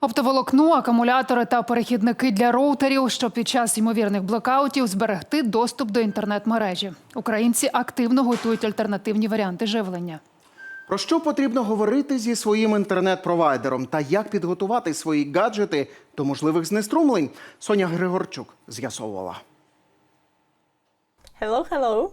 Оптоволокно, акумулятори та перехідники для роутерів, щоб під час ймовірних блокаутів зберегти доступ до інтернет-мережі. Українці активно готують альтернативні варіанти живлення. Про що потрібно говорити зі своїм інтернет-провайдером та як підготувати свої гаджети до можливих знеструмлень? Соня Григорчук з'ясовувала. Hello, hello.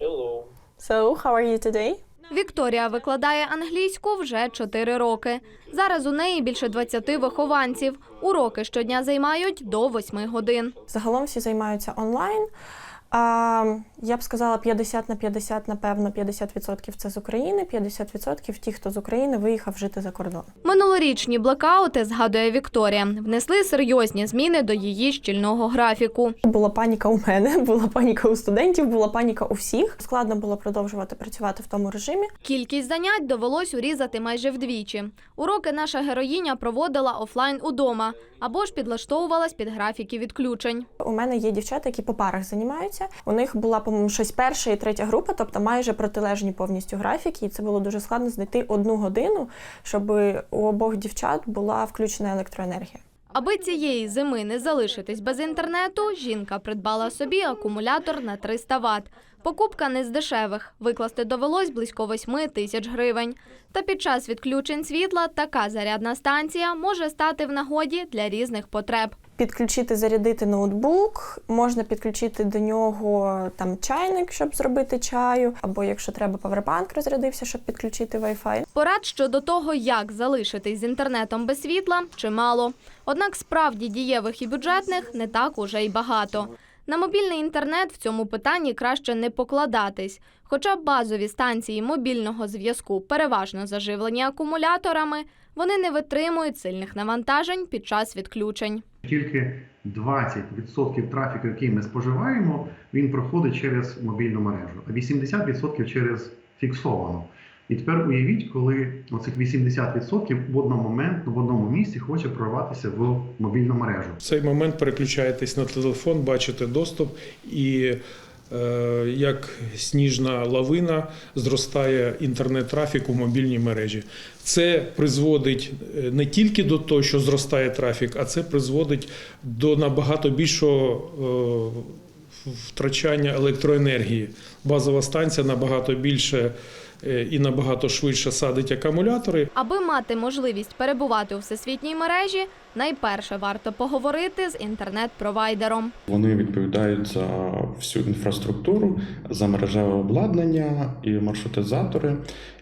Hello. So, how are you today? Вікторія викладає англійську вже 4 роки. Зараз у неї більше 20 вихованців. Уроки щодня займають до 8 годин. Загалом всі займаються онлайн. А, я б сказала 50 на 50, напевно, 50% це з України, 50% ті, хто з України виїхав жити за кордон. Минулорічні блекаути, згадує Вікторія, внесли серйозні зміни до її щільного графіку. Була паніка у мене, була паніка у студентів, була паніка у всіх. Складно було продовжувати працювати в тому режимі. Кількість занять довелось урізати майже вдвічі. Уроки наша героїня проводила офлайн удома або ж підлаштовувалась під графіки відключень. У мене є дівчата, які по парах займаються. У них була, по-моєму, щось перша і третя група, тобто майже протилежні повністю графіки, і це було дуже складно знайти одну годину, щоб у обох дівчат була включена електроенергія. Аби цієї зими не залишитись без інтернету, жінка придбала собі акумулятор на 300 Вт. Покупка не з дешевих. Викласти довелось близько 8 тисяч гривень. Та під час відключень світла така зарядна станція може стати в нагоді для різних потреб. Підключити, зарядити ноутбук, можна підключити до нього там чайник, щоб зробити чаю, або якщо треба, павербанк розрядився, щоб підключити Wi-Fi. Порад щодо того, як залишитись з інтернетом без світла, чимало. Однак справді дієвих і бюджетних не так уже й багато. На мобільний інтернет в цьому питанні краще не покладатись. Хоча базові станції мобільного зв'язку переважно заживлені акумуляторами, вони не витримують сильних навантажень під час відключень. Тільки 20% трафіку, який ми споживаємо, він проходить через мобільну мережу, а 80% через фіксовану. І тепер уявіть, коли оцих 80% в одному момент, в одному місці хоче прорватися в мобільну мережу. В цей момент переключаєтесь на телефон, бачите доступ, і як сніжна лавина зростає інтернет-трафік у мобільній мережі. Це призводить е, не тільки до того, що зростає трафік, а це призводить до набагато більшого е, втрачання електроенергії. Базова станція набагато більше е, і набагато швидше садить акумулятори. Аби мати можливість перебувати у всесвітній мережі, найперше варто поговорити з інтернет-провайдером. Вони відповідають за всю інфраструктуру, за мережеве обладнання і маршрутизатори,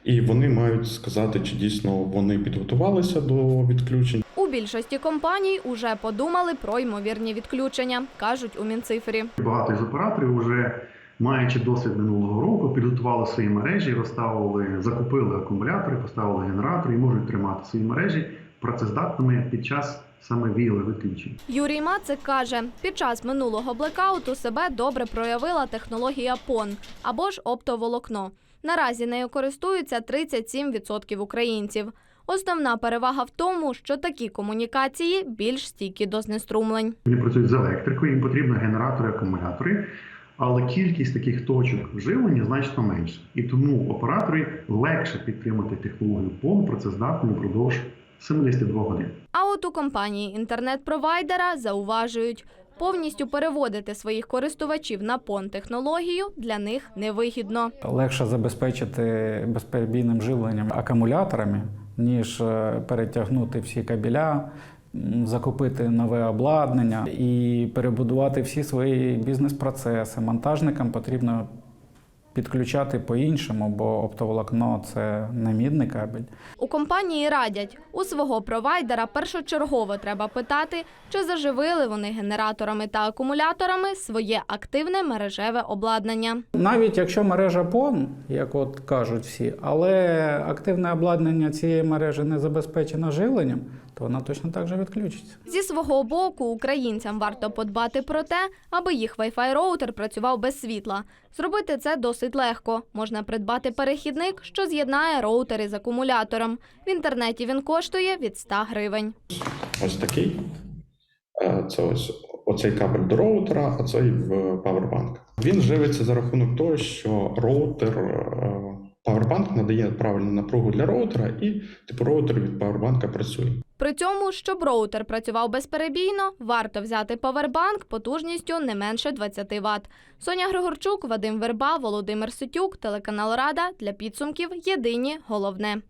і вони мають сказати, чи дійсно вони підготувалися до відключень. У більшості компаній уже подумали про ймовірні відключення, кажуть у Мінцифрі. Багато із операторів вже маючи досвід минулого року, підготували свої мережі, розставили, закупили акумулятори, поставили генератори і можуть тримати свої мережі працездатними під час саме віли виключень. Юрій Мацик каже, під час минулого блекауту себе добре проявила технологія PON або ж оптоволокно. Наразі нею користуються 37% українців. Основна перевага в тому, що такі комунікації більш стійкі до знеструмлень. Вони працюють з електрикою, їм потрібні генератори, акумулятори, але кількість таких точок вживлення значно менша. І тому операторі легше підтримати технологію PON працездатною впродовж 72 годин. А от у компанії інтернет-провайдера зауважують, повністю переводити своїх користувачів на PON технологію для них невигідно. легше забезпечити безперебійним живленням акумуляторами, ніж е, перетягнути всі кабеля, закупити нове обладнання і перебудувати всі свої бізнес-процеси. Монтажникам потрібно підключати по-іншому, бо оптоволокно це не мідний кабель. У компанії радять, у свого провайдера першочергово треба питати, чи заживили вони генераторами та акумуляторами своє активне мережеве обладнання. Навіть якщо мережа PON, як от кажуть всі, але активне обладнання цієї мережі не забезпечено живленням, то вона точно так же відключиться. Зі свого боку, українцям варто подбати про те, аби їх Wi-Fi роутер працював без світла. Зробити це досить легко. Можна придбати перехідник, що з'єднає роутери з акумулятором. В інтернеті він коштує від 100 гривень. Ось такий. Е, Це ось оцей кабель до роутера, а цей в павербанк. Він живиться за рахунок того, що роутер е, Powerbank надає правильну напругу для роутера, і типу роутер від Powerbank працює. При цьому, щоб роутер працював безперебійно, варто взяти павербанк потужністю не менше 20 Вт. Соня Григорчук, Вадим Верба, Володимир Ситюк, телеканал Рада для підсумків Єдині головне.